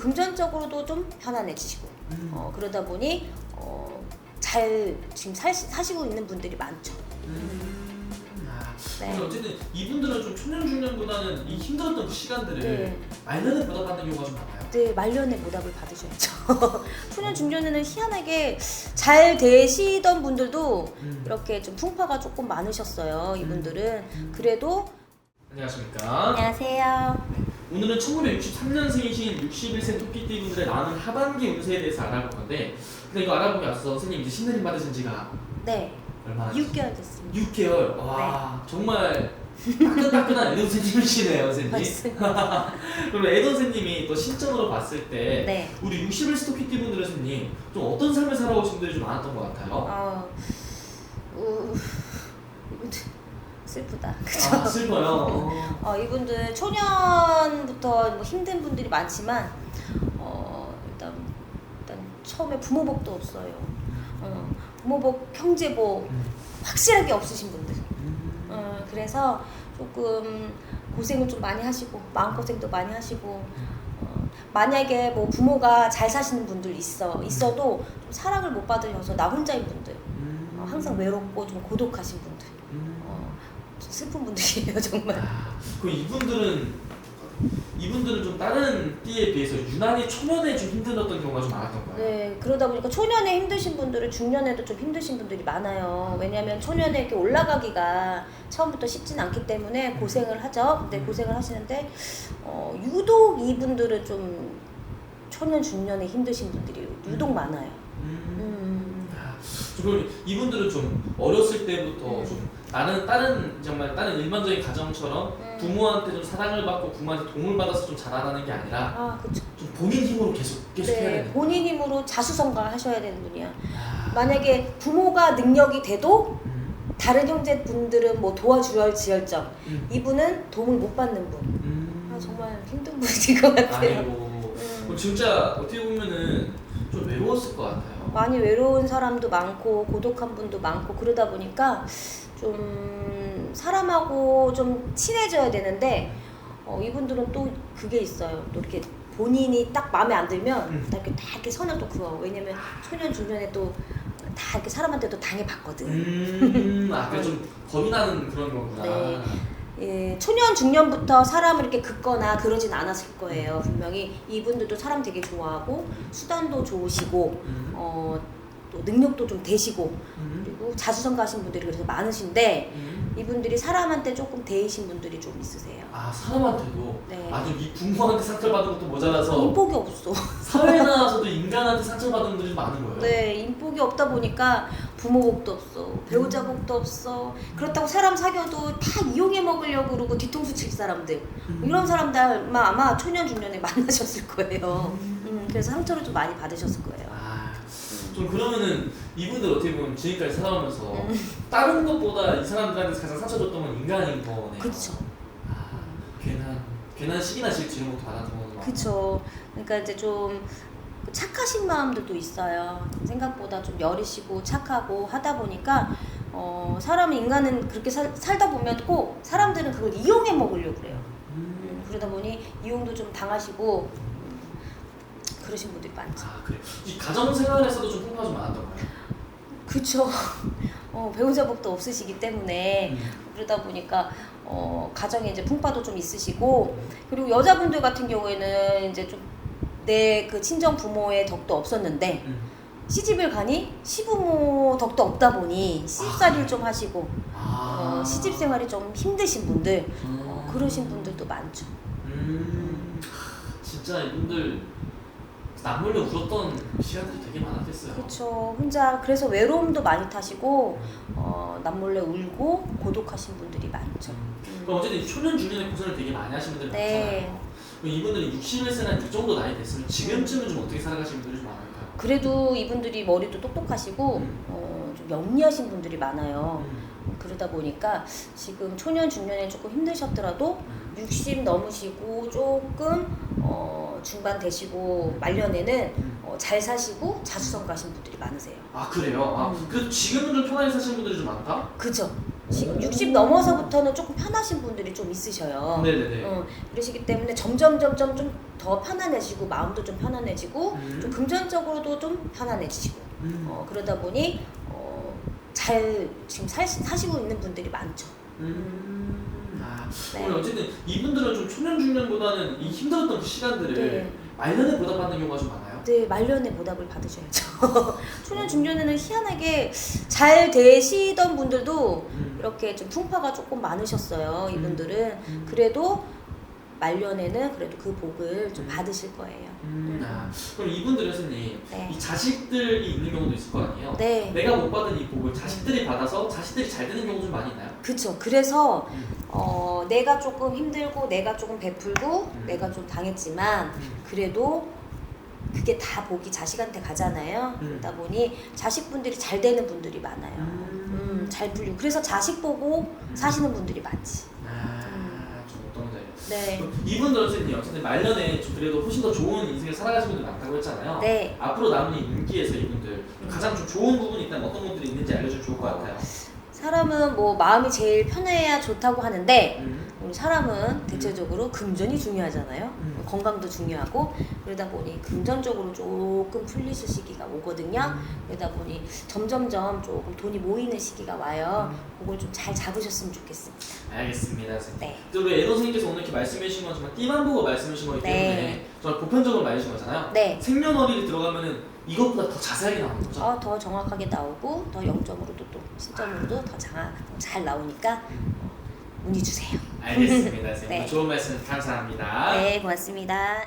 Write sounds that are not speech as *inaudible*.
금전적으로도 좀 편안해지시고 음. 어, 그러다 보니 어, 잘 지금 살, 사시고 있는 분들이 많죠. 음. 아, 네. 어쨌든 이분들은 좀 초년 중년보다는 이 힘들었던 그 시간들을 네. 말년에 보답하는 경우가 좀 많아요. 네, 말년에 보답을 받으셔야죠. *laughs* 초년 중년에는 희한하게 잘 되시던 분들도 음. 이렇게 좀 풍파가 조금 많으셨어요. 이분들은 그래도 안녕하십니까. 안녕하세요. 오늘은 1963년생이신 61세 토끼띠 분들의 나는 하반기 운세에 대해서 알아볼 건데 근데 이거 알아보기 앞서 선생님 이제 신내림 받으신 지가 네, 얼마나 6개월 됐습니다. 6개월. 와 정말 따끈따끈한 애돈 선생님이시네요 선생님. 맞습니다. *laughs* 그럼 애돈 선생님이 또 신점으로 봤을 때 네. 우리 61세 토끼띠 분들의 선생님 좀 어떤 삶을 살아오신 분들이 좀 많았던 것 같아요? 어, 우, 이분들 슬프다. 아 슬퍼요. 어. 어, 이분들 초년부터 뭐 힘든 분들이 많지만 어, 일단 일단 처음에 부모복도 없어요. 어, 부모복, 형제복 음. 확실하게 없으신 분들. 음. 어, 그래서 조금 고생을 좀 많이 하시고 마음 고생도 많이 하시고 어, 만약에 뭐 부모가 잘 사시는 분들 있어 있어도 좀 사랑을 못 받으셔서 나 혼자인 분들 음. 어, 항상 외롭고 좀 고독하신 분들 음. 슬픈 분들이에요 *laughs* 정말 아, 그럼 이분들은 이분들은 좀 다른 띠에 비해서 유난히 초면에 좀 힘들었던 경우가 좀 많았던 거예요. 네 그러다 보니까 초년에 힘드신 분들은 중년에도 좀 힘드신 분들이 많아요 왜냐하면 초년에 이렇게 올라가기가 처음부터 쉽진 않기 때문에 고생을 하죠 근데 음. 고생을 하시는데 어, 유독 이분들은 좀 초년 중년에 힘드신 분들이 유독 음. 많아요 음. 음. 아, 그럼 이분들은 좀 어렸을 때부터 음. 좀 나는 다른 정말 다른 일반적인 가정처럼 음. 부모한테 좀 사랑을 받고 부모한테 도움을 받아서 좀 자라나는 게 아니라 아 그쵸 좀 본인 힘으로 계속 계속 해야 네 되는. 본인 힘으로 자수성가하셔야 되는 분이야 아, 만약에 부모가 능력이 돼도 음, 다른 형제분들은 뭐 도와주열 지열정 음, 이분은 도움을 못 받는 분 음. 아, 정말 힘든 *laughs* 분인 것 같아요. 아이고. 음. 진짜 어떻게 보면은 좀 외로웠을 것 같아요. 많이 외로운 사람도 많고 고독한 분도 많고 그러다 보니까 좀 사람하고 좀 친해져야 되는데 어, 이분들은 또 그게 있어요. 또 이렇게 본인이 딱 마음에 안 들면 음. 딱 이렇게 다 이렇게 선을 또 그어. 왜냐면 초년 중년에 또 다 이렇게 사람한테도 당해봤거든. 음, 아, 그래 좀 겁이 나는 그런 거구나. 네. 예, 초년 중년부터 사람을 이렇게 긋거나 그러진 않았을 거예요. 분명히 이분들도 사람 되게 좋아하고 수단도 좋으시고 음, 어, 또 능력도 좀 되시고 음, 그리고 자수성가하신 분들이 그래서 많으신데 음. 이분들이 사람한테 조금 대이신 분들이 좀 있으세요. 아 사람한테도 네. 아주 이 부모한테 상처받은 것도 모자라서 인복이 없어. 사회에 나와서도 인간한테 상처받은 분들이 많은 거예요. 네, 인복이 없다 보니까 부모 복도 없어, 배우자 복도 없어. 그렇다고 사람 사귀어도 다 이용해 먹으려고 그러고 뒤통수 칠 사람들. 음. 이런 사람들만 아마 초년 중년에 *laughs* 만나셨을 거예요. 음, 그래서 상처를 좀 많이 받으셨을 거예요. 아, 좀 그러면은 이분들 어떻게 보면 지금까지 살아오면서 음. 다른 것보다 이 사람들한테 가장 상처 줬던 건 인간인 거네요. 아, 괜한 괜한 시기나 질투 이런 것도 받았던 거구나. 그쵸. 그러니까 이제 좀 착하신 마음들도 있어요. 생각보다 좀 여리시고 착하고 하다 보니까 어, 사람 인간은 그렇게 살, 살다 보면 꼭 사람들은 그걸 이용해 먹으려고 그래요. 음. 음, 그러다 보니 이용도 좀 당하시고 음, 그러신 분들이 많죠. 아 그래. 이 가정 생활에서도 좀 풍파가 좀 많았던 거예요. 그쵸. *laughs* 어, 배우자복도 없으시기 때문에 음. 그러다 보니까 어, 가정에 이제 풍파도 좀 있으시고 그리고 여자분들 같은 경우에는 이제 좀 내 그 친정 부모의 덕도 없었는데 음. 시집을 가니 시부모 덕도 없다 보니 시집살이를 좀 하시고 아. 어, 시집 생활이 좀 힘드신 분들 음. 어, 그러신 분들도 많죠. 음. 진짜 이분들 남몰래 울었던 시간들이 되게 많았겠어요. 그렇죠. 혼자 그래서 외로움도 많이 타시고 어, 남몰래 울고 고독하신 분들이 많죠. 음. 그럼 어쨌든 초년 중년에 고생을 되게 많이 하신 분들 네. 많잖아요. 그럼 이분들이 61세나 이 정도 나이 됐으면 지금쯤은 좀 어떻게 살아가시는 분들이 좀 많을까요? 그래도 이분들이 머리도 똑똑하시고 음. 어, 좀 영리하신 분들이 많아요. 음. 그러다 보니까 지금 초년 중년에 조금 힘드셨더라도 음. 60 넘으시고 조금 어, 중반 되시고 말년에는 음. 어, 잘 사시고 자수성가하신 분들이 많으세요. 아 그래요? 아, 음. 그래도 지금은 좀 편하게 사시는 분들이 좀 많다? 그죠? 지금 60 넘어서부터는 조금 편하신 분들이 좀 있으셔요. 네네네. 어, 그러시기 때문에 점점 점점 좀 더 편안해지고 마음도 좀 편안해지고 음. 좀 금전적으로도 좀 편안해지시고 음. 어, 그러다 보니 어, 잘 지금 살, 사시고 있는 분들이 많죠. 음. 아, 네. 오늘 어쨌든 이분들은 좀 초년 중년보다는 이 힘들었던 그 시간들을 네. 말년에 보답받는 경우가 좀 많아요. 네, 말년에 보답을 받으셔야죠. *laughs* 초년 중년에는 희한하게 잘 되시던 분들도 음. 이렇게 좀 풍파가 조금 많으셨어요. 이분들은 음. 그래도 말년에는 그래도 그 복을 좀 음. 받으실 거예요. 음. 아, 그럼 이분들은 선생님 네. 이 자식들이 있는 경우도 있을 거 아니에요? 네, 내가 못 받은 이 복을 자식들이 받아서 자식들이 잘 되는 경우 좀 많이 있나요? 그쵸. 그래서 음. 어, 내가 조금 힘들고 내가 조금 베풀고 음. 내가 좀 당했지만 음. 그래도 그게 다 복이 자식한테 가잖아요. 음. 그러다 보니 자식분들이 잘 되는 분들이 많아요. 음, 잘 풀리고 그래서 자식 보고 사시는 분들이 많지. 아, 좀 어떤 건지 알겠어요. 네, 이분들은 선생님 어쨌든 말년에 좀 그래도 훨씬 더 좋은 인생을 살아가시는 분들 많다고 했잖아요. 네. 앞으로 남은 이 인기에서 이분들 가장 좀 좋은 부분이 있다면 어떤 것들이 있는지 알려주면 좋을 것 같아요. 사람은 뭐 마음이 제일 편해야 좋다고 하는데 음. 우리 사람은 대체적으로 금전이 중요하잖아요. 음. 건강도 중요하고 그러다 보니 금전적으로 조금 풀리실 시기가 오거든요. 음. 그러다 보니 점점점 조금 돈이 모이는 시기가 와요. 음. 그걸 좀 잘 잡으셨으면 좋겠습니다. 알겠습니다, 선생님. 네. 또 우리 에도 선생님께서 오늘 이렇게 말씀해 주신 건 정말 띠만 보고 말씀해 주신 거기 때문에 네. 정말 보편적으로 말해 주신 거잖아요. 네. 생년월일이 들어가면은 이것보다 더 자세하게 나오는 거죠. 어, 더 정확하게 나오고 더 0점으로도 또 신점으로도 더 장, 잘 나오니까 문의 주세요. 알겠습니다, *laughs* 선생님. 네. 좋은 말씀 감사합니다. 네, 고맙습니다.